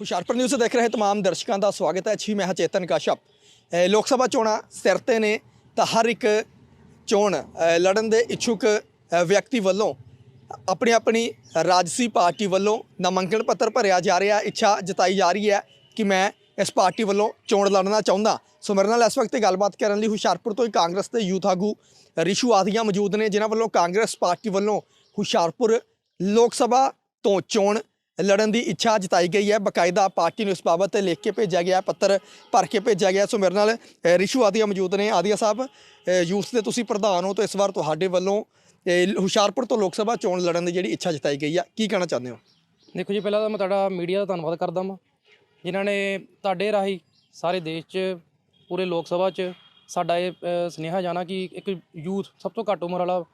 Hoshiarpur news ਦੇਖ ਰਹੇ ਤਮਾਮ ਦਰਸ਼ਕਾਂ ਦਾ ਸਵਾਗਤ ਹੈ। ਜੀ ਮੈਂ ਹਾਂ ਚੇਤਨ ਕਾਸ਼ਪ। ਲੋਕ ਸਭਾ ਚੋਣਾਂ ਸਿਰ ਤੇ ਨੇ ਤਾਂ ਹਰ ਇੱਕ ਚੋਣ ਲੜਨ ਦੇ ਇੱਛੁਕ ਵਿਅਕਤੀ ਵੱਲੋਂ ਆਪਣੀ ਆਪਣੀ ਰਾਜਸੀ ਪਾਰਟੀ ਵੱਲੋਂ ਨਾਮਾਂਕਣ ਪੱਤਰ ਭਰਿਆ ਜਾ ਰਿਹਾ। ਇੱਛਾ ਜਤਾਈ ਜਾ ਰਹੀ ਹੈ ਕਿ ਮੈਂ ਇਸ ਪਾਰਟੀ ਵੱਲੋਂ ਚੋਣ ਲੜਨਾ ਚਾਹੁੰਦਾ। ਸੋ ਮੇਰੇ ਨਾਲ ਇਸ ਵਕਤ ਗੱਲਬਾਤ ਕਰਨ ਲਈ ਹੁਸ਼ਿਆਰਪੁਰ ਤੋਂ ਹੀ ਕਾਂਗਰਸ ਦੇ ਯੂਥ ਆਗੂ ਰਿਸ਼ੂ ਆਦੀਆਂ ਮੌਜੂਦ ਨੇ, ਜਿਨ੍ਹਾਂ ਵੱਲੋਂ ਕਾਂਗਰਸ ਪਾਰਟੀ ਵੱਲੋਂ ਹੁਸ਼ਿਆਰਪੁਰ ਲੋਕ ਸਭਾ ਤੋਂ ਚੋਣ ਲੜਨ ਦੀ ਇੱਛਾ ਜਤਾਈ ਗਈ ਹੈ। ਬਕਾਇਦਾ ਪਾਰਟੀ ਨੂੰ ਇਸ ਬਾਬਤ ਲਿਖ ਕੇ ਭੇਜਿਆ ਗਿਆ, ਪੱਤਰ ਭਰ ਕੇ ਭੇਜਿਆ ਗਿਆ। ਸੋ ਮੇਰੇ ਨਾਲ ਰਿਸ਼ੂ ਆਦੀਆ ਮੌਜੂਦ ਨੇ। ਆਦੀਆ ਸਾਹਿਬ ਯੂਥ ਦੇ ਤੁਸੀਂ ਪ੍ਰਧਾਨ ਹੋ, ਤਾਂ ਇਸ ਵਾਰ ਤੁਹਾਡੇ ਵੱਲੋਂ ਹੁਸ਼ਿਆਰਪੁਰ ਤੋਂ ਲੋਕ ਸਭਾ ਚੋਣ ਲੜਨ ਦੀ ਜਿਹੜੀ ਇੱਛਾ ਜਤਾਈ ਗਈ ਆ, ਕੀ ਕਹਿਣਾ ਚਾਹੁੰਦੇ ਹੋ? ਦੇਖੋ ਜੀ, ਪਹਿਲਾਂ ਤਾਂ ਮੈਂ ਤੁਹਾਡਾ ਮੀਡੀਆ ਦਾ ਧੰਨਵਾਦ ਕਰਦਾ ਹਾਂ ਜਿਨ੍ਹਾਂ ਨੇ ਤੁਹਾਡੇ ਰਾਹੀਂ ਸਾਰੇ ਦੇਸ਼ 'ਚ, ਪੂਰੇ ਲੋਕ ਸਭਾ 'ਚ ਸਾਡਾ ਇਹ ਸੁਨੇਹਾ ਜਾਣਾ ਕਿ ਇੱਕ ਯੂਥ ਸਭ ਤੋਂ ਘੱਟ ਉਮਰ ਵਾਲਾ,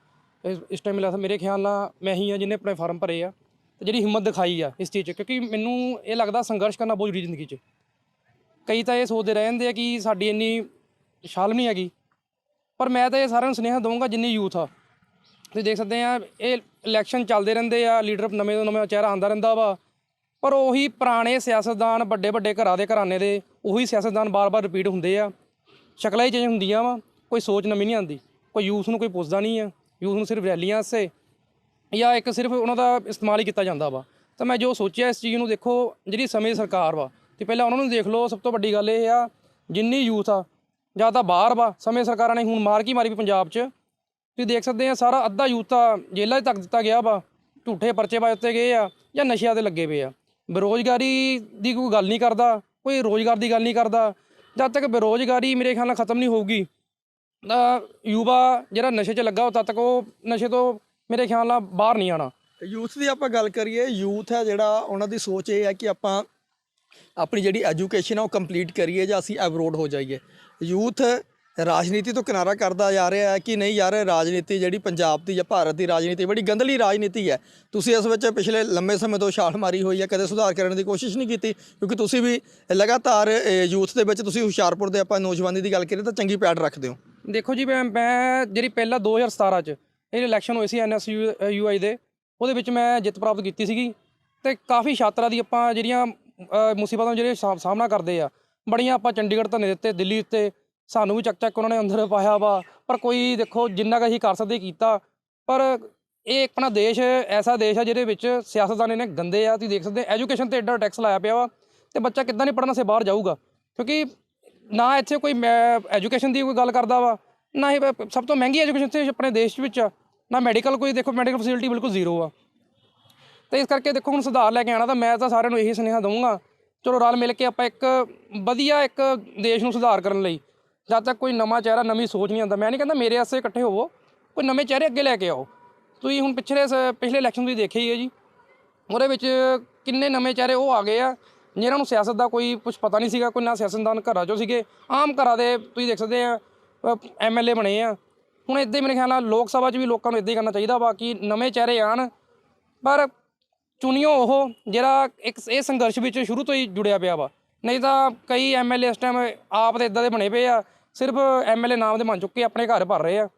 ਇਸ- ਟਾਈਮ ਮਿਲਿਆ ਸੀ। ਮੇਰੇ ਖਿਆਲ ਨਾਲ ਮੈਂ ਹੀ ਆ ਜਿਹਨੇ ਆਪਣੇ ਫਾਰਮ ਭਰੇ ਆ। ਤੇ ਜਿਹੜੀ ਹਿੰਮਤ ਦਿਖਾਈ ਆ ਇਸ ਚੀਜ਼ 'ਚ, ਕਿਉਂਕਿ ਮੈਨੂੰ ਇਹ ਲੱਗਦਾ ਸੰਘਰਸ਼ ਕਰਨਾ ਬਹੁਤ ਜ਼ਰੂਰੀ ਜ਼ਿੰਦਗੀ 'ਚ। ਕਈ ਤਾਂ ਇਹ ਸੋਚਦੇ ਰਹਿ ਜਾਂਦੇ ਆ ਕਿ ਸਾਡੀ ਇੰਨੀ ਸ਼ਾਲਮ ਨਹੀਂ ਹੈਗੀ। ਪਰ ਮੈਂ ਤਾਂ ਇਹ ਸਾਰਿਆਂ ਨੂੰ ਸੁਨੇਹਾ ਦਊਂਗਾ ਜਿੰਨੀ ਯੂਥ ਆ। ਤੁਸੀਂ ਦੇਖ ਸਕਦੇ ਆ, ਇਹ ਇਲੈਕਸ਼ਨ ਚੱਲਦੇ ਰਹਿੰਦੇ ਆ, ਲੀਡਰ ਨਵੇਂ ਤੋਂ ਨਵੇਂ ਚਿਹਰਾ ਆਂਦਾ ਰਹਿੰਦਾ ਵਾ। ਪਰ ਉਹੀ ਪੁਰਾਣੇ ਸਿਆਸਤਦਾਨ ਵੱਡੇ ਵੱਡੇ ਘਰਾਂ ਦੇ ਘਰਾਣੇ ਦੇ, ਉਹੀ ਸਿਆਸਤਦਾਨ ਬਾਰ-ਬਾਰ ਰਿਪੀਟ ਹੁੰਦੇ ਆ। ਸ਼ਕਲਾਂ ਹੀ ਚੇਂਜ ਹੁੰਦੀਆਂ ਵਾ, ਕੋਈ ਸੋਚ ਨਵੀਂ ਨਹੀਂ ਆਉਂਦੀ। ਕੋਈ ਯੂਥ ਨੂੰ ਕੋਈ ਪੁੱਛਦਾ ਨਹੀਂ ਆ। ਯੂਥ ਨੂੰ ਸਿਰਫ ਰੈਲੀਆਂ ਵਾਸਤੇ ਜਾਂ ਇੱਕ ਸਿਰਫ ਉਹਨਾਂ ਦਾ ਇਸਤੇਮਾਲ ਹੀ ਕੀਤਾ ਜਾਂਦਾ ਵਾ। ਤਾਂ ਮੈਂ ਜੋ ਸੋਚਿਆ ਇਸ ਚੀਜ਼ ਨੂੰ ਦੇਖੋ, ਜਿਹੜੀ ਸਮੇਂ ਦੀ ਸਰਕਾਰ ਵਾ, ਤੇ ਪਹਿਲਾਂ ਉਹਨਾਂ ਨੂੰ ਦੇਖ ਲਓ, ਸਭ ਤੋਂ ਵੱਡੀ ਗੱਲ ਇਹ ਆ, ਜਿੰਨੀ ਯੂਥ ਆ, ਜਾਂ ਤਾਂ ਬਾਹਰ ਵਾ, ਸਮੇਂ ਸਰਕਾਰਾਂ ਨੇ ਹੁਣ ਮਾਰ ਕੀ ਮਾਰੀ ਵੀ ਪੰਜਾਬ 'ਚ। ਤੁਸੀਂ ਦੇਖ ਸਕਦੇ ਆ, ਸਾਰਾ ਅੱਧਾ ਯੂਥ ਤਾਂ ਜੇਲ੍ਹਾਂ 'ਚ ਤੱਕ ਦਿੱਤਾ ਗਿਆ ਵਾ, ਝੂਠੇ ਪਰਚੇ ਪਾ ਦਿੱਤੇ ਗਏ ਆ, ਜਾਂ ਨਸ਼ਿਆਂ ਤੇ ਲੱਗੇ ਪਏ ਆ। ਬੇਰੋਜ਼ਗਾਰੀ ਦੀ ਕੋਈ ਗੱਲ ਨਹੀਂ ਕਰਦਾ, ਕੋਈ ਰੋਜ਼ਗਾਰ ਦੀ ਗੱਲ ਨਹੀਂ ਕਰਦਾ। ਜਦ ਤੱਕ ਬੇਰੋਜ਼ਗਾਰੀ ਮੇਰੇ ਖਿਆਲ ਨਾਲ ਖਤਮ ਨਹੀਂ ਹੋਊਗੀ, ਤਾਂ ਯੁਵਾ ਜਿਹੜਾ ਨਸ਼ੇ 'ਚ ਲੱਗਾ ਹੋ ਤਦ ਤੱਕ ਉਹ ਨਸ਼ੇ ਤੋਂ ਮੇਰੇ ਖਿਆਲ ਨਾਲ ਬਾਹਰ ਨਹੀਂ ਆਣਾ ਯੂਥ ਦੀ ਆਪਾਂ ਗੱਲ ਕਰੀਏ ਯੂਥ ਹੈ ਜਿਹੜਾ ਉਹਨਾਂ ਦੀ ਸੋਚ ਇਹ ਹੈ ਕਿ ਆਪਾਂ ਆਪਣੀ ਜਿਹੜੀ ਐਜੂਕੇਸ਼ਨ ਆ ਉਹ ਕੰਪਲੀਟ ਕਰੀਏ ਜਾਂ ਅਸੀਂ ਐਬਰੋਡ ਹੋ ਜਾਈਏ। ਯੂਥ ਰਾਜਨੀਤੀ ਤੋਂ ਕਿਨਾਰਾ ਕਰਦਾ ਜਾ ਰਿਹਾ ਹੈ ਕਿ ਨਹੀਂ ਯਾਰ ਰਾਜਨੀਤੀ ਜਿਹੜੀ ਪੰਜਾਬ ਦੀ ਜਾਂ ਭਾਰਤ ਦੀ ਰਾਜਨੀਤੀ ਬੜੀ ਗੰਦਲੀ ਰਾਜਨੀਤੀ ਹੈ। ਤੁਸੀਂ ਇਸ ਵਿੱਚ ਪਿਛਲੇ ਲੰਮੇ ਸਮੇਂ ਤੋਂ ਛਾਲ ਮਾਰੀ ਹੋਈ ਹੈ ਕਦੇ ਸੁਧਾਰ ਕਰਨ ਦੀ ਕੋਸ਼ਿਸ਼ ਨਹੀਂ ਕੀਤੀ ਕਿਉਂਕਿ ਤੁਸੀਂ ਵੀ ਲਗਾਤਾਰ ਯੂਥ ਦੇ ਵਿੱਚ ਤੁਸੀਂ ਹੁਸ਼ਿਆਰਪੁਰ ਦੇ ਆਪਾਂ ਨੌਜਵਾਨੀ ਦੀ ਗੱਲ ਕਰੀਏ ਤਾਂ ਚੰਗੀ ਪੈੜ ਰੱਖਦੇ ਹੋ। ਦੇਖੋ ਜੀ ਮੈਂ ਜਿਹੜੀ ਪਹਿਲਾਂ 2017 ਚ ਇਹ ਇਲੈਕਸ਼ਨ ਹੋਏ ਸੀ ਐਨਐਸਯੂ ਯੂਆਈ ਦੇ। ਉਹਦੇ ਵਿੱਚ ਮੈਂ ਜਿੱਤ ਪ੍ਰਾਪਤ ਕੀਤੀ ਸੀਗੀ। ਤੇ ਕਾਫੀ ਛਾਤਰਾ ਦੀ ਆਪਾਂ ਜਿਹੜੀਆਂ ਅ, ਮੁਸੀਬਤਾਂ ਦਾ ਜਿਹੜੇ ਸਾ- ਸਾਹਮਣਾ ਕਰਦੇ ਆ ਬੜੀਆਂ ਆਪਾਂ ਚੰਡੀਗੜ੍ਹ ਧਰਨੇ ਦਿੱਤੇ ਦਿੱਲੀ ਉੱਤੇ ਸਾਨੂੰ ਵੀ ਚੱਕ ਚੱਕ ਉਹਨਾਂ ਨੇ ਅੰਦਰ ਪਾਇਆ ਵਾ। ਪਰ ਕੋਈ ਦੇਖੋ ਜਿੰਨਾ ਕੁ ਅਸੀਂ ਕਰ ਸਕਦੇ ਕੀਤਾ ਪਰ ਇਹ ਆਪਣਾ ਦੇਸ਼ ਐਸਾ ਦੇਸ਼ ਆ ਜਿਹਦੇ ਵਿੱਚ ਸਿਆਸਤਦਾਨ ਇਹਨੇ ਗੰਦੇ ਆ ਤੁਸੀਂ ਦੇਖ ਸਕਦੇ ਐਜੂਕੇਸ਼ਨ ਤੇ ਐਡਾ ਟੈਕਸ ਲਾਇਆ ਪਿਆ ਵਾ ਤੇ ਬੱਚਾ ਕਿੱਦਾਂ ਨਹੀਂ ਪੜ੍ਹਨ ਸੇ ਬਾਹਰ ਜਾਊਗਾ। ਕਿਉਂਕਿ ਨਾ ਇੱਥੇ ਕੋਈ ਐਜੂਕੇਸ਼ਨ ਦੀ ਕੋਈ ਗੱਲ ਕਰਦਾ ਵਾ ਨਾ ਹੀ ਪ- ਸਭ ਤੋਂ ਮਹਿੰਗੀ ਐਜੂਕੇਸ਼ਨ ਤੇ ਆਪਣੇ ਦੇਸ਼ ਵਿੱਚ ਆ। ਨਾ ਮੈਡੀਕਲ ਕੋਈ, ਦੇਖੋ ਮੈਡੀਕਲ ਫੈਸਿਲਿਟੀ ਬਿਲਕੁਲ ਜ਼ੀਰੋ ਆ। ਤੇ ਇਸ ਕਰਕੇ ਦੇਖੋ ਹੁਣ ਸੁਧਾਰ ਲੈ ਕੇ ਆਣਾ ਤਾਂ ਮੈਂ ਤਾਂ ਸਾਰਿਆਂ ਨੂੰ ਇਹੀ ਸੁਨੇਹਾ ਦਊਂਗਾ, ਚਲੋ ਰਲ ਮਿਲ ਕੇ ਆਪਾਂ ਇੱਕ ਵਧੀਆ ਇੱਕ ਦੇਸ਼ ਨੂੰ ਸੁਧਾਰ ਕਰਨ ਲਈ, ਜਦ ਤੱਕ ਕੋਈ ਨਵਾਂ ਚਿਹਰਾ, ਨਵੀਂ ਸੋਚ ਨਹੀਂ ਆਉਂਦਾ। ਮੈਂ ਨਹੀਂ ਕਹਿੰਦਾ ਮੇਰੇ ਆਸੇ ਇਕੱਠੇ ਹੋਵੋ, ਕੋਈ ਨਵੇਂ ਚਿਹਰੇ ਅੱਗੇ ਲੈ ਕੇ ਆਓ। ਤੁਸੀਂ ਹੁਣ ਪਿਛਲੇ ਸ- ਪਿਛਲੇ ਇਲੈਕਸ਼ਨ ਤੁਸੀਂ ਦੇਖਿਆ ਹੀ ਹੈ ਜੀ। ਉਹਦੇ ਵਿੱਚ ਕਿੰਨੇ ਨਵੇਂ ਚਿਹਰੇ ਉਹ ਆ ਗਏ ਆ ਜਿਹਨਾਂ ਨੂੰ ਸਿਆਸਤ ਦਾ ਕੋਈ ਕੁਝ ਪਤਾ ਨਹੀਂ ਸੀਗਾ, ਕੋਈ ਨਾ ਸਿਆਸਤਦਾਨ ਘਰਾਂ 'ਚੋਂ ਸੀਗੇ। ਆਮ ਘਰਾਂ ਦੇ ਤੁਸੀਂ ਦੇਖ ਸਕਦੇ ਆ ਐਮਐਲਏ ਬਣੇ ਆ। ਹੁਣ ਇਦਾਂ ਹੀ ਮੇਰੇ ਖਿਆਲ ਨਾਲ ਲੋਕ ਸਭਾ 'ਚ ਵੀ ਲੋਕਾਂ ਨੂੰ ਇਦਾਂ ਹੀ ਕਰਨਾ ਚਾਹੀਦਾ ਵਾ ਕਿ ਨਵੇਂ ਚਿਹਰੇ ਆਣ ਪਰ ਚੁਣਿਓ ਉਹ ਜਿਹੜਾ ਇੱਕ ਇਹ ਸੰਘਰਸ਼ ਵਿੱਚ ਸ਼ੁਰੂ ਤੋਂ ਹੀ ਜੁੜਿਆ ਪਿਆ ਵਾ। ਨਹੀਂ ਤਾਂ ਕਈ ਐਮਐਲਏ ਇਸ ਟਾਈਮ ਆਪ ਤੇ ਇਦਾਂ ਦੇ ਬਣੇ ਪਏ ਆ ਸਿਰਫ ਐਮਐਲਏ ਨਾਮ ਦੇ ਬਣ ਚੁੱਕੇ ਆਪਣੇ ਘਰ ਭਰ ਰਹੇ ਆ।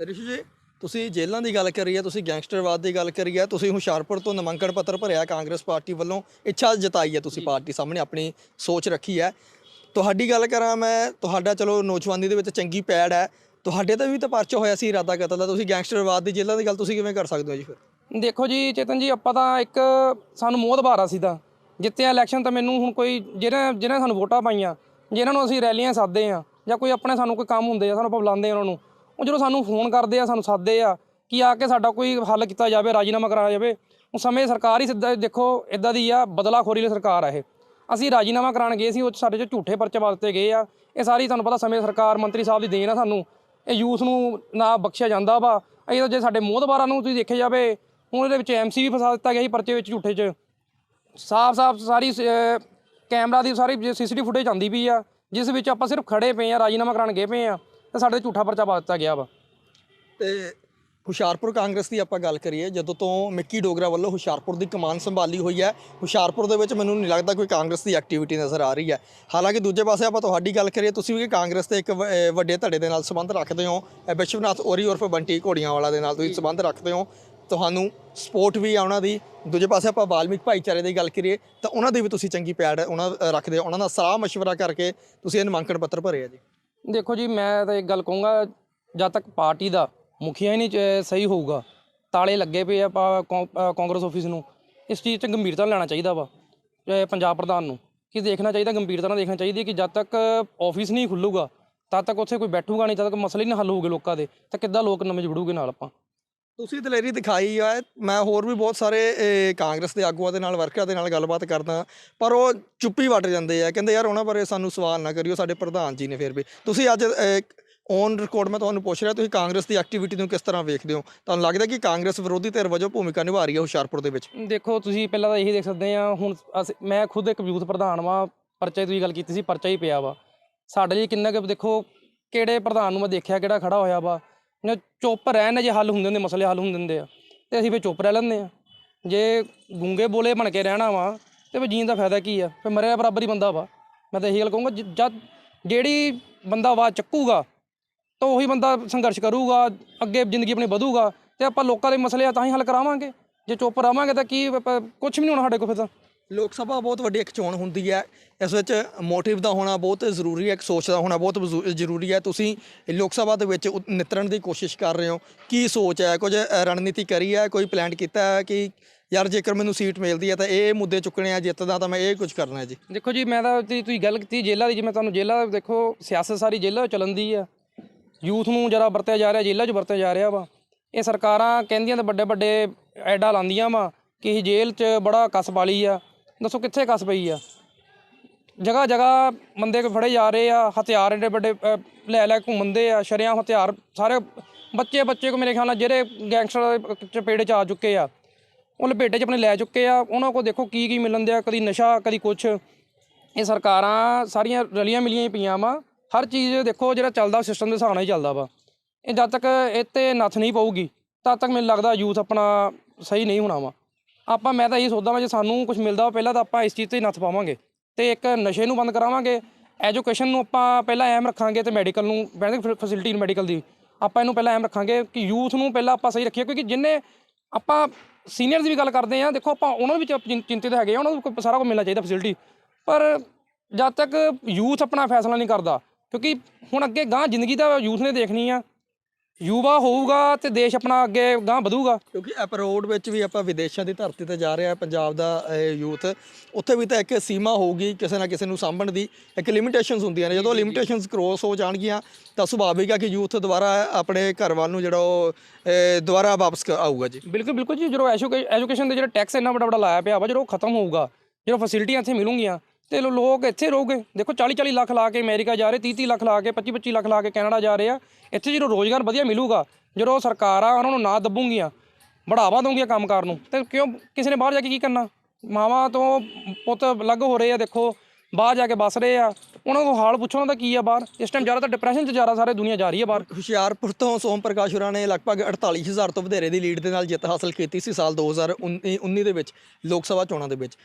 ਰਿਸ਼ੂ ਜੀ ਤੁਸੀਂ ਜੇਲ੍ਹਾਂ ਦੀ ਗੱਲ ਕਰੀ ਹੈ ਤੁਸੀਂ ਗੈਂਗਸਟਰਵਾਦ ਦੀ ਗੱਲ ਕਰੀ ਹੈ ਤੁਸੀਂ ਹੁਸ਼ਿਆਰਪੁਰ ਤੋਂ ਨਾਮਾਂਕਨ ਪੱਤਰ ਭਰਿਆ ਕਾਂਗਰਸ ਪਾਰਟੀ ਵੱਲੋਂ ਇੱਛਾ ਜਤਾਈ ਹੈ ਤੁਸੀਂ ਪਾਰਟੀ ਸਾਹਮਣੇ ਆਪਣੀ ਸੋਚ ਰੱਖੀ ਹੈ ਤੁਹਾਡੀ ਗੱਲ ਕਰਾਂ ਮੈਂ ਤੁਹਾਡਾ ਚਲੋ ਨੌਜਵਾਨੀ ਦੇ ਵਿੱਚ ਚੰਗੀ ਪੈੜ ਹੈ ਤੁਹਾਡੇ ਤੇ ਵੀ ਤਾਂ ਪਰਚਾ ਹੋਇਆ ਸੀ ਇਰਾਦਾ ਕਤਲ ਦਾ, ਤੁਸੀਂ ਗੈਂਗਸਟਰਵਾਦ ਦੀ ਜੇਲ੍ਹਾਂ ਦੀ ਗੱਲ ਤੁਸੀਂ ਕਿਵੇਂ ਕਰ ਸਕਦੇ ਹੋ ਜੀ ਫਿਰ? ਦੇਖੋ ਜੀ ਚੇਤਨ ਜੀ, ਆਪਾਂ ਤਾਂ ਇੱਕ ਸਾਨੂੰ ਮੋਹ ਦਬਾਰਾ ਸੀ ਤਾਂ। ਜਿੱਤਿਆ ਇਲੈਕਸ਼ਨ ਤਾਂ ਮੈਨੂੰ ਹੁਣ ਕੋਈ, ਜਿਹਨਾਂ ਜਿਹਨਾਂ ਸਾਨੂੰ ਵੋਟਾਂ ਪਾਈਆਂ, ਜਿਹਨਾਂ ਨੂੰ ਅਸੀਂ ਰੈਲੀਆਂ ਸਾਦੇ ਆ ਜਾਂ ਕੋਈ ਆਪਣੇ ਸਾਨੂੰ ਕੋਈ ਕੰਮ ਹੁੰਦੇ ਆ, ਸਾਨੂੰ ਆਪਾਂ ਬੁਲਾਉਂਦੇ ਆ ਉਹਨਾਂ ਨੂੰ। ਉਹ ਜਦੋਂ ਸਾਨੂੰ ਫੋਨ ਕਰਦੇ ਆ, ਸਾਨੂੰ ਸਾਦੇ ਆ ਕਿ ਆ ਕੇ ਸਾਡਾ ਕੋਈ ਹੱਲ ਕੀਤਾ ਜਾਵੇ, ਰਾਜੀਨਾਮਾ ਕਰਾਇਆ ਜਾਵੇ, ਉਹ ਸਮੇਂ ਸਰਕਾਰ ਹੀ ਸਿੱਧਾ, ਦੇਖੋ ਇਦਾਂ ਦੀ ਆ, ਬਦਲਾਖੋਰੀ ਲਈ ਸਰਕਾਰ ਆ ਇਹ। ਅਸੀਂ ਰਾਜੀਨਾਮਾ ਕਰਾਉਣ ਗਏ ਸੀ, ਉਹ ਸਾਡੇ 'ਚ ਝੂਠੇ ਪਰਚੇ ਵਾਸਤੇ ਗਏ ਆ। ਇਹ ਸਾਰੀ ਤੁਹਾਨੂੰ ਪਤਾ ਸਮੇਂ ਸਰਕਾਰ ਮੰਤਰੀ ਸਾਹਿਬ ਦੀ ਦੇਣ ਆ ਸਾਨੂੰ। ਇਹ ਯੂਥ ਨੂੰ ਨਾ ਬਖਸ਼ਿਆ ਜਾਂਦਾ ਵਾ। ਇਹ ਤਾਂ ਜੇ ਸਾਡੇ ਮੋਹਦਬਾਰਾਂ ਨੂੰ ਤੁਸੀਂ ਦੇਖਿਆ ਜਾਵੇ ਹੁਣ ਇਹਦੇ ਵਿੱਚ ਐਮਸੀ ਵੀ ਫਸਾ ਦਿੱਤਾ ਗਿਆ ਸੀ ਪਰਚੇ ਵਿੱਚ ਝੂਠੇ 'ਚ। ਸਾਫ਼-ਸਾਫ਼ ਸਾਰੀ ਅਹ, ਕੈਮਰਾ ਦੀ ਸਾਰੀ ਸੀਸੀਟੀਵੀ ਫੁਟੇਜ ਆਂਦੀ ਪਈ ਆ ਜਿਸ ਵਿੱਚ ਆਪਾਂ ਸਿਰਫ ਖੜੇ ਪਏ ਆ ਰਾਜੀਨਾਮਾ ਕਰਾਉਣ ਗਏ ਪਏ ਆ ਤੇ ਸਾਡੇ ਤੇ ਝੂਠਾ ਪਰਚਾ ਪਾ ਦਿੱਤਾ ਗਿਆ ਵਾ। ਤੇ ਹੁਸ਼ਿਆਰਪੁਰ ਕਾਂਗਰਸ ਦੀ ਆਪਾਂ ਗੱਲ ਕਰੀਏ ਜਦੋਂ ਤੋਂ ਮਿੱਕੀ ਡੋਗਰਾ ਵੱਲੋਂ ਹੁਸ਼ਿਆਰਪੁਰ ਦੀ ਕਮਾਨ ਸੰਭਾਲੀ ਹੋਈ ਹੈ ਹੁਸ਼ਿਆਰਪੁਰ ਦੇ ਵਿੱਚ ਮੈਨੂੰ ਨਹੀਂ ਲੱਗਦਾ ਕੋਈ ਕਾਂਗਰਸ ਦੀ ਐਕਟੀਵਿਟੀ ਨਜ਼ਰ ਆ ਰਹੀ ਹੈ। ਹਾਲਾਂਕਿ ਦੂਜੇ ਪਾਸੇ ਆਪਾਂ ਤੁਹਾਡੀ ਗੱਲ ਕਰੀਏ ਤੁਸੀਂ ਵੀ ਕਾਂਗਰਸ ਦੇ ਇੱਕ ਵੱਡੇ ਧੜੇ ਦੇ ਨਾਲ ਸੰਬੰਧ ਰੱਖਦੇ ਹੋ। ਵਿਸ਼ਵਨਾਥ ਔਰੀ ਉਰਫ ਬੰਟੀ ਘੋੜੀਆਂ ਵਾਲਾ ਦੇ ਨਾਲ ਤੁਸੀਂ ਸੰਬੰਧ ਰੱਖਦੇ ਹੋ। ਤੁਹਾਨੂੰ ਸਪੋਰਟ ਵੀ ਆ ਉਹਨਾਂ ਦੀ। ਦੂਜੇ ਪਾਸੇ ਆਪਾਂ ਵਾਲਮੀਕ ਭਾਈਚਾਰੇ ਦੀ ਗੱਲ ਕਰੀਏ ਤਾਂ ਉਹਨਾਂ ਦੀ ਵੀ ਤੁਸੀਂ ਚੰਗੀ ਪਿਆਰ ਉਹਨਾਂ ਰੱਖਦੇ ਹੋ। ਉਹਨਾਂ ਦਾ ਸਲਾਹ ਮਸ਼ਵਰਾ ਕਰਕੇ ਤੁਸੀਂ ਇਹ ਨਾਮਾਂਕਣ ਪੱਤਰ ਭਰੇ ਆ ਜੀ। ਦੇਖੋ ਜੀ ਮੈਂ ਤਾਂ ਇੱਕ ਗੱਲ ਕਹੂੰਗਾ ਜਦ ਤੱਕ ਪਾਰਟੀ ਦਾ ਮੁਖੀਆ ਹੀ ਨਹੀਂ ਸਹੀ ਹੋਊਗਾ। ਤਾਲੇ ਲੱਗੇ ਪਏ ਆ ਪਾ- ਕੌਂ- ਕਾਂਗਰਸ ਆਫਿਸ ਨੂੰ। ਇਸ ਚੀਜ਼ 'ਚ ਗੰਭੀਰਤਾ ਲੈਣਾ ਚਾਹੀਦਾ ਵਾ ਪੰਜਾਬ ਪ੍ਰਧਾਨ ਨੂੰ। ਕਿ ਦੇਖਣਾ ਚਾਹੀਦਾ, ਗੰਭੀਰਤਾ ਨਾਲ ਦੇਖਣਾ ਚਾਹੀਦੀ ਕਿ ਜਦ ਤੱਕ ਆਫਿਸ ਨਹੀਂ ਖੁੱਲੂਗਾ, ਤਦ ਤੱਕ ਉੱਥੇ ਕੋਈ ਬੈਠੂਗਾ ਨਹੀਂ, ਤਦ ਤੱਕ ਮਸਲੇ ਨਹੀਂ ਹੱਲ ਹੋਊਗੇ ਲੋਕਾਂ ਦੇ, ਤਾਂ ਕਿੱਦਾਂ ਲੋਕ ਨਵੇਂ ਜੁੜੂਗੇ ਨਾਲ ਆਪਾਂ? ਤੁਸੀਂ ਦਲੇਰੀ ਦਿਖਾਈ ਆ, ਮੈਂ ਹੋਰ ਵੀ ਬਹੁਤ ਸਾਰੇ ਕਾਂਗਰਸ ਦੇ ਆਗੂਆਂ ਦੇ ਨਾਲ, ਵਰਕਰਾਂ ਦੇ ਨਾਲ ਗੱਲਬਾਤ ਕਰਦਾ ਪਰ ਉਹ ਚੁੱਪੀ ਵੱਟ ਜਾਂਦੇ ਆ, ਕਹਿੰਦੇ ਯਾਰ ਉਹਨਾਂ ਬਾਰੇ ਸਾਨੂੰ ਸਵਾਲ ਨਾ ਕਰਿਓ, ਸਾਡੇ ਪ੍ਰਧਾਨ ਜੀ ਨੇ ਫਿਰ ਵੀ। ਤੁਸੀਂ ਅੱਜ ਔਨ ਰਿਕਾਰਡ ਮੈਂ ਤੁਹਾਨੂੰ ਪੁੱਛ ਰਿਹਾ, ਤੁਸੀਂ ਕਾਂਗਰਸ ਦੀ ਐਕਟੀਵਿਟੀ ਨੂੰ ਕਿਸ ਤਰ੍ਹਾਂ ਵੇਖਦੇ ਹੋ? ਤੁਹਾਨੂੰ ਲੱਗਦਾ ਕਿ ਕਾਂਗਰਸ ਵਿਰੋਧੀ ਧਿਰ ਵਜੋਂ ਭੂਮਿਕਾ ਨਿਭਾ ਰਹੀ ਹੈ ਹੁਸ਼ਿਆਰਪੁਰ ਦੇ ਵਿੱਚ? ਦੇਖੋ, ਤੁਸੀਂ ਪਹਿਲਾਂ ਤਾਂ ਇਹੀ ਦੇਖ ਸਕਦੇ ਆ ਹੁਣ ਅਸੀਂ, ਮੈਂ ਖੁਦ ਇੱਕ ਯੂਥ ਪ੍ਰਧਾਨ ਵਾਂ, ਪਰਚੇ ਦੀ ਤੁਸੀਂ ਗੱਲ ਕੀਤੀ ਸੀ, ਪਰਚਾ ਹੀ ਪਿਆ ਵਾ। ਸਾਡੇ ਲਈ ਕਿੰਨਾ ਕੁ, ਦੇਖੋ, ਕਿਹੜੇ ਪ੍ਰਧਾਨ ਨੂੰ ਮੈਂ ਦੇਖਿਆ, ਕਿਹੜਾ ਖੜਾ ਹੋਇਆ ਵਾ ਜੇ ਚੁੱਪ ਰਹਿਣ ਜੇ ਹੱਲ ਹੁੰਦੇ ਹੁੰਦੇ, ਮਸਲੇ ਹੱਲ ਹੁੰਦੇ ਹੁੰਦੇ ਆ, ਤੇ ਅਸੀਂ ਫਿਰ ਚੁੱਪ ਰਹਿ ਲੈਂਦੇ ਆ। ਜੇ ਗੂੰਗੇ ਬੋਲੇ ਬਣ ਕੇ ਰਹਿਣਾ ਵਾ, ਤੇ ਫਿਰ ਜੀਣ ਦਾ ਫਾਇਦਾ ਕੀ ਆ? ਫਿਰ ਮਰਿਆ ਬਰਾਬਰ ਹੀ ਬੰਦਾ ਵਾ। ਮੈਂ ਤਾਂ ਇਹੀ ਗੱਲ ਕਹੂੰਗਾ, ਜ- ਜਦ ਜਿਹੜੀ ਬੰਦਾ ਆਵਾਜ਼ ਚੱਕੂਗਾ ਤਾਂ ਉਹੀ ਬੰਦਾ ਸੰਘਰਸ਼ ਕਰੂਗਾ ਅੱਗੇ ਜ਼ਿੰਦਗੀ ਆਪਣੀ ਵਧੂਗਾ ਤੇ ਆਪਾਂ ਲੋਕਾਂ ਦੇ ਮਸਲੇ ਆ ਤਾਂ ਹੀ ਹੱਲ ਕਰਾਵਾਂਗੇ। ਜੇ ਚੁੱਪ ਰਵਾਂਗੇ ਤਾਂ ਕੀ ਕੁਝ ਵੀ ਨਹੀਂ ਹੋਣਾ ਸਾਡੇ ਕੋਲ ਫਿਰ ਤਾਂ। ਲੋਕ ਸਭਾ ਬਹੁਤ ਵੱਡੀ ਇੱਕ ਚੋਣ ਹੁੰਦੀ ਹੈ। ਇਸ ਵਿੱਚ ਮੋਟਿਵ ਦਾ ਹੋਣਾ ਬਹੁਤ ਜ਼ਰੂਰੀ ਹੈ ਇੱਕ ਸੋਚ ਦਾ ਹੋਣਾ ਬਹੁਤ ਜ਼ਰੂਰੀ ਹੈ। ਤੁਸੀਂ ਲੋਕ ਸਭਾ ਦੇ ਵਿੱਚ ਨਿਤਰਨ ਦੀ ਕੋਸ਼ਿਸ਼ ਕਰ ਰਹੇ ਹੋ। ਕੀ ਸੋਚ ਹੈ? ਕੁਝ ਰਣਨੀਤੀ ਕਰੀ ਹੈ? ਕੋਈ ਪਲਾਨ ਕੀਤਾ ਹੈ ਕਿ ਯਾਰ ਜੇਕਰ ਮੈਨੂੰ ਸੀਟ ਮਿਲਦੀ ਹੈ ਤਾਂ ਇਹ ਮੁੱਦੇ ਚੁੱਕਣੇ ਆ ਜਿੱਤਦਾ ਤਾਂ ਮੈਂ ਇਹ ਕੁਝ ਕਰਨਾ ਹੈ ਜੀ? ਦੇਖੋ ਜੀ ਮੈਂ ਤਾਂ ਤੁਸੀਂ ਗੱਲ ਕੀਤੀ ਜੇਲ੍ਹਾਂ ਦੀ ਜਿਵੇਂ ਤੁਹਾਨੂੰ ਜੇਲ੍ਹਾਂ ਦੇਖੋ ਸਿਆਸਤ ਸਾਰੀ ਜੇਲ੍ਹਾਂ ਚੱਲਣ ਦੀ ਆ ਯੂਥ ਨੂੰ ਜਰਾ ਵਰਤਿਆ ਜਾ ਰਿਹਾ ਜੇਲ੍ਹਾਂ 'ਚ ਵਰਤਿਆ ਜਾ ਰਿਹਾ ਵਾ। ਇਹ ਸਰਕਾਰਾਂ ਕਹਿੰਦੀਆਂ ਤਾਂ ਵੱਡੇ ਵੱਡੇ ਐਡਾ ਲਾਉਂਦੀਆਂ ਵਾ ਕਿ ਇਹ ਜੇਲ੍ਹ 'ਚ ਬੜਾ ਕਸ ਪਾਲੀ ਆ। ਦੱਸੋ ਕਿੱਥੇ ਕਸ ਪਈ ਆ? ਜਗ੍ਹਾ ਜਗ੍ਹਾ ਬੰਦੇ ਕੋ ਫੜੇ ਜਾ ਰਹੇ ਆ ਹਥਿਆਰ ਏਡੇ ਵੱਡੇ ਅ, ਲੈ ਲੈ ਘੁੰਮਦੇ ਆ ਸ਼ਰੇਆਮ ਹਥਿਆਰ ਸਾਰੇ ਬੱਚੇ ਬੱਚੇ ਕੋ ਮੇਰੇ ਖਿਆਲ ਨਾਲ ਜਿਹੜੇ ਗੈਂਗਸਟਰ ਚਪੇੜੇ 'ਚ ਆ ਚੁੱਕੇ ਆ ਉਹ ਲਪੇਟੇ 'ਚ ਆਪਣੇ ਲੈ ਚੁੱਕੇ ਆ। ਉਹਨਾਂ ਕੋ ਦੇਖੋ ਕੀ ਕੀ ਮਿਲਣ ਦਿਆ ਕਦੀ ਨਸ਼ਾ ਕਦੀ ਕੁਛ। ਇਹ ਸਰਕਾਰਾਂ ਸਾਰੀਆਂ ਰਲੀਆਂ ਮਿਲੀਆਂ ਹੀ ਪਈਆਂ ਵਾ। ਹਰ ਚੀਜ਼ ਦੇਖੋ, ਜਿਹੜਾ ਚੱਲਦਾ ਸਿਸਟਮ ਦੇ ਹਿਸਾਬ ਨਾਲ ਹੀ ਚੱਲਦਾ ਵਾ। ਇਹ ਜਦ ਤੱਕ ਇਹ ਤੇ ਨੱਥ ਨਹੀਂ ਪਊਗੀ, ਤਦ ਤੱਕ ਮੈਨੂੰ ਲੱਗਦਾ ਯੂਥ ਆਪਣਾ ਸਹੀ ਨਹੀਂ ਹੋਣਾ ਵਾ। ਆਪਾਂ, ਮੈਂ ਤਾਂ ਇਹ ਸੋਚਦਾ ਵਾਂ, ਜੇ ਸਾਨੂੰ ਕੁਝ ਮਿਲਦਾ ਵਾ ਪਹਿਲਾਂ ਤਾਂ ਆਪਾਂ ਇਸ ਚੀਜ਼ ਤੇ ਨੱਥ ਪਾਵਾਂਗੇ ਤੇ ਇੱਕ ਨਸ਼ੇ ਨੂੰ ਬੰਦ ਕਰਾਵਾਂਗੇ। ਐਜੂਕੇਸ਼ਨ ਨੂੰ ਆਪਾਂ ਪਹਿਲਾਂ ਐਮ ਰੱਖਾਂਗੇ ਤੇ ਮੈਡੀਕਲ ਨੂੰ ਕਹਿੰਦੇ ਫੈਸਿਲਿਟੀ ਮੈਡੀਕਲ ਦੀ। ਆਪਾਂ ਇਹਨੂੰ ਪਹਿਲਾਂ ਐਮ ਰੱਖਾਂਗੇ ਕਿ ਯੂਥ ਨੂੰ ਪਹਿਲਾਂ ਆਪਾਂ ਸਹੀ ਰੱਖੀਏ, ਕਿਉਂਕਿ ਜਿੰਨੇ ਆਪਾਂ ਸੀਨੀਅਰਸ ਦੀ ਵੀ ਗੱਲ ਕਰਦੇ ਆ, ਦੇਖੋ ਆਪਾਂ ਉਹਨਾਂ ਨੂੰ ਵੀ ਚਿੰ- ਚਿੰਤਿਤ ਹੈਗੇ ਆ, ਉਹਨਾਂ ਨੂੰ ਸਾਰਾ ਕੁਝ ਮਿਲਣਾ ਚਾਹੀਦਾ ਫੈਸਿਲਿਟੀ ਪਰ ਜਦ ਤੱਕ ਯੂਥ ਆਪਣਾ ਫੈਸਲਾ ਨਹੀਂ ਕਰਦਾ ਕਿਉਂਕਿ ਹੁਣ ਅੱਗੇ ਗਾਂ ਜ਼ਿੰਦਗੀ ਤਾਂ ਯੂਥ ਨੇ ਦੇਖਣੀ ਆ। ਯੁਵਾ ਹੋਊਗਾ ਤੇ ਦੇਸ਼ ਆਪਣਾ ਅੱਗੇ ਗਾਂ ਵਧੂਗਾ। ਕਿਉਂਕਿ ਅਪਰੋਡ ਵਿੱਚ ਵੀ ਆਪਾਂ ਵਿਦੇਸ਼ਾਂ ਦੀ ਧਰਤੀ ਤੇ ਜਾ ਰਿਹਾ ਪੰਜਾਬ ਦਾ ਯੂਥ ਉੱਥੇ ਵੀ ਤਾਂ ਇੱਕ ਸੀਮਾ ਹੋਊਗੀ ਕਿਸੇ ਨਾ ਕਿਸੇ ਨੂੰ ਸਾਂਭਣ ਦੀ ਇੱਕ ਲਿਮਿਟੇਸ਼ਨਸ ਹੁੰਦੀਆਂ ਨੇ। ਜਦੋਂ ਲਿਮਿਟੇਸ਼ਨਸ ਕ੍ਰੋਸ ਹੋ ਜਾਣਗੀਆਂ ਤਾਂ ਸੁਭਾਵਿਕ ਹੈ ਕਿ ਯੂਥ ਦੁਬਾਰਾ ਆਪਣੇ ਘਰ ਵੱਲ ਨੂੰ ਜਿਹੜਾ ਉਹ ਦੁਬਾਰਾ ਵਾਪਸ ਆਊਗਾ ਜੀ। ਬਿਲਕੁਲ ਬਿਲਕੁਲ ਜੀ। ਜਦੋਂ ਐਜੂਕੇਸ਼ਨ ਦੇ ਜਿਹੜਾ ਟੈਕਸ ਇੰਨਾ ਵੱਡਾ ਵੱਡਾ ਲਾਇਆ ਪਿਆ ਵਾ ਜਦੋਂ ਉਹ ਖਤਮ ਹੋਊਗਾ ਜਦੋਂ ਫੈਸਿਲਿਟੀਆਂ ਇੱਥੇ ਮਿਲੂਗੀਆਂ ਤੇ ਲੋਕ ਇੱਥੇ ਰਹੋਗੇ ਦੇਖੋ 40 40 ਲੱਖ ਲਾ ਕੇ ਅਮਰੀਕਾ ਜਾ ਰਹੇ 30 30 ਲੱਖ ਲਾ ਕੇ 25 25 ਲੱਖ ਲਾ ਕੇ ਕੈਨੇਡਾ ਜਾ ਰਹੇ ਆ। ਇੱਥੇ ਜਦੋਂ ਰੋਜ਼ਗਾਰ ਵਧੀਆ ਮਿਲੂਗਾ, ਜਦੋਂ ਸਰਕਾਰਾਂ ਉਹਨਾਂ ਨੂੰ ਨਾ ਦੱਬੂਗੀਆਂ, ਬੜਾਵਾ ਦਊਗੀਆਂ ਕੰਮਕਾਰ ਨੂੰ, ਤੇ ਕਿਉਂ ਕਿਸੇ ਨੇ ਬਾਹਰ ਜਾ ਕੇ ਕੀ ਕਰਨਾ? ਮਾਵਾਂ ਤੋਂ ਪੁੱਤ ਅਲੱਗ ਹੋ ਰਹੇ ਆ, ਦੇਖੋ, ਬਾਹਰ ਜਾ ਕੇ ਬਸ ਰਹੇ ਆ। ਉਹਨਾਂ ਨੂੰ ਹਾਲ ਪੁੱਛੋ ਉਹਨਾਂ ਦਾ ਕੀ ਆ ਬਾਹਰ? ਇਸ ਟਾਈਮ ਜ਼ਿਆਦਾਤਰ ਡਿਪਰੈਸ਼ਨ 'ਚ ਜ਼ਿਆਦਾ ਸਾਰੇ ਦੁਨੀਆ ਜਾ ਰਹੀ ਹੈ ਬਾਹਰ। ਹੁਸ਼ਿਆਰਪੁਰ ਤੋਂ ਸੋਮ ਪ੍ਰਕਾਸ਼ ਹੋਰਾਂ ਨੇ ਲਗਭਗ 48000 ਤੋਂ ਵਧੇਰੇ ਦੀ ਲੀਡ ਦੇ ਨਾਲ ਜਿੱਤ ਹਾਸਲ ਕੀਤੀ ਸੀ ਸਾਲ 2019 ਦੇ ਵਿੱਚ, ਲੋਕ ਸਭਾ ਚੋਣਾਂ ਦੇ ਵਿੱਚ।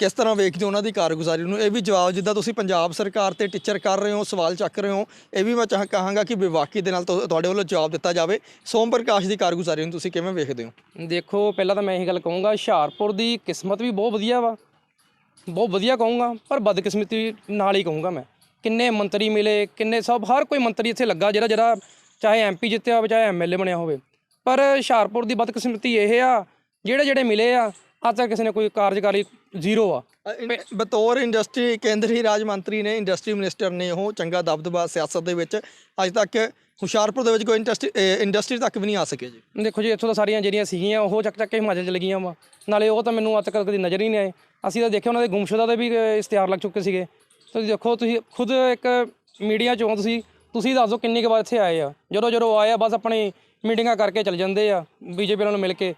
ਕਿਸ ਤਰ੍ਹਾਂ ਵੇਖਦੇ ਹੋ ਉਹਨਾਂ ਦੀ ਕਾਰਗੁਜ਼ਾਰੀ ਨੂੰ? ਇਹ ਵੀ ਜਵਾਬ ਜਿੱਦਾਂ ਤੁਸੀਂ ਪੰਜਾਬ ਸਰਕਾਰ ਤੇ ਟੀਚਰ ਕਰ ਰਹੇ ਹੋ, ਸਵਾਲ ਚੱਕ ਰਹੇ ਹੋ, ਇਹ ਵੀ ਮੈਂ ਚਾਹ, ਕਹਾਂਗਾ ਕਿ ਵਿਵਾਕੀ ਦੇ ਨਾਲ ਤੁਹਾਡੇ ਵੱਲੋਂ ਜਵਾਬ ਦਿੱਤਾ ਜਾਵੇ। ਸੋਮ ਪ੍ਰਕਾਸ਼ ਦੀ ਕਾਰਗੁਜ਼ਾਰੀ ਨੂੰ ਤੁਸੀਂ ਕਿਵੇਂ ਵੇਖਦੇ ਹੋ? ਦੇਖੋ, ਪਹਿਲਾਂ ਤਾਂ ਮੈਂ ਇਹੀ ਗੱਲ ਕਹੂੰਗਾ, ਹੁਸ਼ਿਆਰਪੁਰ ਦੀ ਕਿਸਮਤ ਵੀ ਬਹੁਤ ਵਧੀਆ ਵਾ। ਬਹੁਤ ਵਧੀਆ ਕਹੂੰਗਾ, ਪਰ ਬਦਕਿਸਮਤੀ ਨਾਲ ਹੀ ਕਹੂੰਗਾ ਮੈਂ। ਕਿੰਨੇ ਮੰਤਰੀ ਮਿਲੇ, ਕਿੰਨੇ ਸਭ, ਹਰ ਕੋਈ ਮੰਤਰੀ ਇੱਥੇ ਲੱਗਾ ਜਿਹੜਾ ਜਿਹੜਾ ਚਾਹੇ ਐਮਪੀ ਜਿੱਤਿਆ ਹੋਵੇ, ਚਾਹੇ ਐਮਐਲਏ ਬਣਿਆ ਹੋਵੇ। ਪਰ ਹੁਸ਼ਿਆਰਪੁਰ ਦੀ ਬਦਕਿਸਮਤੀ ਇਹ ਆ ਜਿਹੜੇ ਜਿਹੜੇ ਮਿਲੇ ਆ ਅੱਜ ਤੱਕ ਕਿਸੇ ਨੇ ਕੋਈ ਕਾਰਜਕਾਰੀ ਜ਼ੀਰੋ ਆ। ਅ, ਬਤੌਰ ਇੰਡਸਟਰੀ ਕੇਂਦਰੀ ਰਾਜ ਮੰਤਰੀ ਨੇ ਇੰਡਸਟਰੀ ਮਿਨਿਸਟਰ ਨੇ ਉਹ ਚੰਗਾ ਦਬਦਬਾ ਸਿਆਸਤ ਦੇ ਵਿੱਚ ਅੱਜ ਤੱਕ ਹੁਸ਼ਿਆਰਪੁਰ ਦੇ ਵਿੱਚ ਕੋਈ ਇੰਡਸਟਰੀ ਇੰਡਸਟਰੀ ਤੱਕ ਵੀ ਨਹੀਂ ਆ ਸਕੇ ਜੀ। ਦੇਖੋ ਜੀ ਇੱਥੋਂ ਤਾਂ ਸਾਰੀਆਂ ਜਿਹੜੀਆਂ ਸੀਗੀਆਂ ਉਹ ਚੱਕ ਚੱਕ ਕੇ ਹਿਮਾਚਲ ਚਲ ਗਈਆਂ ਵਾ। ਨਾਲੇ ਉਹ ਤਾਂ ਮੈਨੂੰ ਅੱਜ ਤੱਕ ਕਦੀ ਨਜ਼ਰ ਹੀ ਨਹੀਂ ਆਏ। ਅਸੀਂ ਤਾਂ ਦੇਖਿਆ ਉਹਨਾਂ ਦੇ ਗੁੰਮਸ਼ੁਦਾ ਦੇ ਵੀ ਅ, ਇਸ਼ਤਿਹਾਰ ਲੱਗ ਚੁੱਕੇ ਸੀਗੇ। ਤੁਸੀਂ ਦੇਖੋ ਤੁਸੀਂ ਖੁਦ ਇੱਕ ਮੀਡੀਆ ਚੋਂ ਤੁਸੀਂ ਤੁਸੀਂ ਦੱਸ ਦਿਓ ਕਿੰਨੀ ਕੁ ਵਾਰ ਇੱਥੇ ਆਏ ਆ। ਜਦੋਂ ਜਦੋਂ ਆਏ ਆ ਬਸ ਆਪਣੀ ਮੀਟਿੰਗਾਂ ਕਰਕੇ ਚਲ ਜਾਂਦੇ ਆ ਬੀਜੇਪੀ ਨਾਲ ਮਿਲ ਕੇ।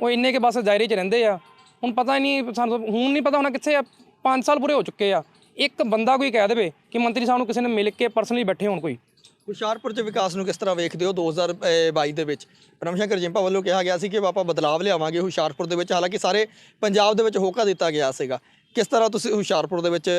ਉਹ ਇੰਨੇ ਕੇ ਬਸ ਦਾਇਰੇ 'ਚ ਰਹਿੰਦੇ ਆ। ਹੁਣ ਪਤਾ ਹੀ ਨਹੀਂ ਸਾਨੂੰ ਹੁਣ ਨਹੀਂ ਪਤਾ ਹੋਣਾ ਕਿੱਥੇ ਆ 5 ਸਾਲ ਪੂਰੇ ਹੋ ਚੁੱਕੇ ਆ। ਇੱਕ ਬੰਦਾ ਕੋਈ ਕਹਿ ਦੇਵੇ ਕਿ ਮੰਤਰੀ ਸਾਹਿਬ ਨੂੰ ਕਿਸੇ ਨੇ ਮਿਲ ਕੇ ਪਰਸਨਲੀ ਬੈਠੇ ਹੋਣ ਕੋਈ। ਹੁਸ਼ਿਆਰਪੁਰ ਦੇ ਵਿਕਾਸ ਨੂੰ ਕਿਸ ਤਰ੍ਹਾਂ ਵੇਖਦੇ ਹੋ 2022 ਦੇ ਵਿੱਚ? ਪਰਮ ਸ਼ੰਕਰ ਜਿੰਪਾ ਵੱਲੋਂ ਕਿਹਾ ਗਿਆ ਸੀ ਕਿ ਆਪਾਂ ਬਦਲਾਵ ਲਿਆਵਾਂਗੇ ਹੁਸ਼ਿਆਰਪੁਰ ਦੇ ਵਿੱਚ। ਹਾਲਾਂਕਿ ਸਾਰੇ ਪੰਜਾਬ ਦੇ ਵਿੱਚ ਹੋਕਾ ਦਿੱਤਾ ਗਿਆ ਸੀਗਾ। ਕਿਸ ਤਰ੍ਹਾਂ ਤੁਸੀਂ ਹੁਸ਼ਿਆਰਪੁਰ ਦੇ ਵਿੱਚ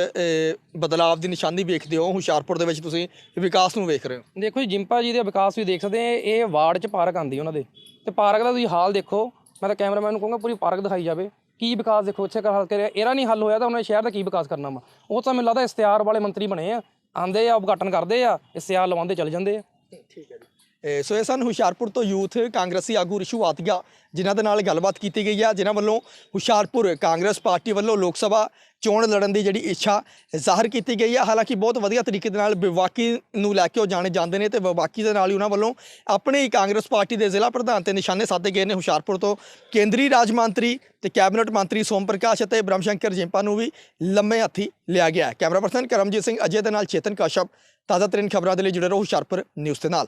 ਬਦਲਾਵ ਦੀ ਨਿਸ਼ਾਨੀ ਵੇਖਦੇ ਹੋ? ਹੁਸ਼ਿਆਰਪੁਰ ਦੇ ਵਿੱਚ ਤੁਸੀਂ ਵਿਕਾਸ ਨੂੰ ਵੇਖ ਰਹੇ ਹੋ? ਦੇਖੋ ਜੀ ਜਿੰਪਾ ਜੀ ਦੇ ਵਿਕਾਸ ਵੀ ਦੇਖ ਸਕਦੇ ਆ ਇਹ ਵਾਰਡ 'ਚ ਪਾਰਕ ਆਂਦੀ ਉਹਨਾਂ ਦੇ। ਤੇ ਪਾਰਕ ਦਾ ਤੁਸੀਂ ਹਾਲ ਦੇਖੋ ਮੈਂ ਤਾਂ ਕੈਮਰਾਮੈਨ ਨੂੰ ਕਹੂੰਗਾ ਪੂਰੀ ਪਾਰਕ ਦਿਖਾਈ ਜਾਵੇ। ਕੀ ਵਿਕਾਸ ਦੇਖੋ ਇੱਥੇ ਕਰ ਹੱਲ ਕਰਿਆ ਇਹਦਾ ਨਹੀਂ ਹੱਲ ਹੋਇਆ ਤਾਂ ਉਹਨਾਂ ਨੇ ਸ਼ਹਿਰ ਦਾ ਕੀ ਵਿਕਾਸ ਕਰਨਾ ਵਾ? ਉਹ ਤਾਂ ਮੈਨੂੰ ਲੱਗਦਾ ਇਸ਼ਤਿਹਾਰ ਵਾਲੇ ਮੰਤਰੀ ਬਣੇ ਆ। ਆਂਦੇ ਆ, ਉਦਘਾਟਨ ਕਰਦੇ ਆ, ਇਸ਼ਤਿਹਾਰ ਲਵਾਉਂਦੇ ਚਲੇ ਜਾਂਦੇ ਆ। ਠੀਕ ਹੈ ਜੀ। ਸੋ ਇਹ ਸਨ ਹੁਸ਼ਿਆਰਪੁਰ ਤੋਂ ਯੂਥ ਕਾਂਗਰਸੀ ਆਗੂ ਰਿਸ਼ੂ ਆਤੀਆ, ਜਿਨ੍ਹਾਂ ਦੇ ਨਾਲ ਗੱਲਬਾਤ ਕੀਤੀ ਗਈ ਹੈ, ਜਿਨ੍ਹਾਂ ਵੱਲੋਂ ਹੁਸ਼ਿਆਰਪੁਰ ਕਾਂਗਰਸ ਪਾਰਟੀ ਵੱਲੋਂ ਲੋਕ ਸਭਾ ਚੋਣ ਲੜਨ ਦੀ ਜਿਹੜੀ ਇੱਛਾ ਜ਼ਾਹਰ ਕੀਤੀ ਗਈ ਹੈ। ਹਾਲਾਂਕਿ ਬਹੁਤ ਵਧੀਆ ਤਰੀਕੇ ਦੇ ਨਾਲ ਵਿਵਾਕੀ ਨੂੰ ਲੈ ਕੇ ਉਹ ਜਾਣੇ ਜਾਂਦੇ ਨੇ ਤੇ ਵਿਵਾਕੀ ਦੇ ਨਾਲ ਹੀ ਉਹਨਾਂ ਵੱਲੋਂ ਆਪਣੇ ਹੀ ਕਾਂਗਰਸ ਪਾਰਟੀ ਦੇ ਜ਼ਿਲ੍ਹਾ ਪ੍ਰਧਾਨ ਤੇ ਨਿਸ਼ਾਨੇ ਸਾਧੇ ਗਏ ਨੇ ਹੁਸ਼ਿਆਰਪੁਰ ਤੋਂ ਕੇਂਦਰੀ ਰਾਜ ਮੰਤਰੀ ਤੇ ਕੈਬਨਿਟ ਮੰਤਰੀ ਸੋਮ ਪ੍ਰਕਾਸ਼ ਅਤੇ ਬ੍ਰਹਮ ਸ਼ੰਕਰ ਜਿੰਪਾ ਨੂੰ ਵੀ ਲੰਮੇ ਹੱਥੀ ਲਿਆ ਗਿਆ ਹੈ। ਕੈਮਰਾ ਪਰਸਨ ਕਰਮਜੀਤ ਸਿੰਘ ਅਜੇ ਦੇ ਨਾਲ ਚੇਤਨ ਕਾਸ਼ਪ, ਤਾਜ਼ਾ ਤਰੀਨ ਖਬਰਾਂ ਦੇ ਲਈ ਜੁੜੇ ਰਹੋ ਹੁਸ਼ਿਆਰਪੁਰ ਨਿਊਜ਼ ਦੇ ਨਾਲ।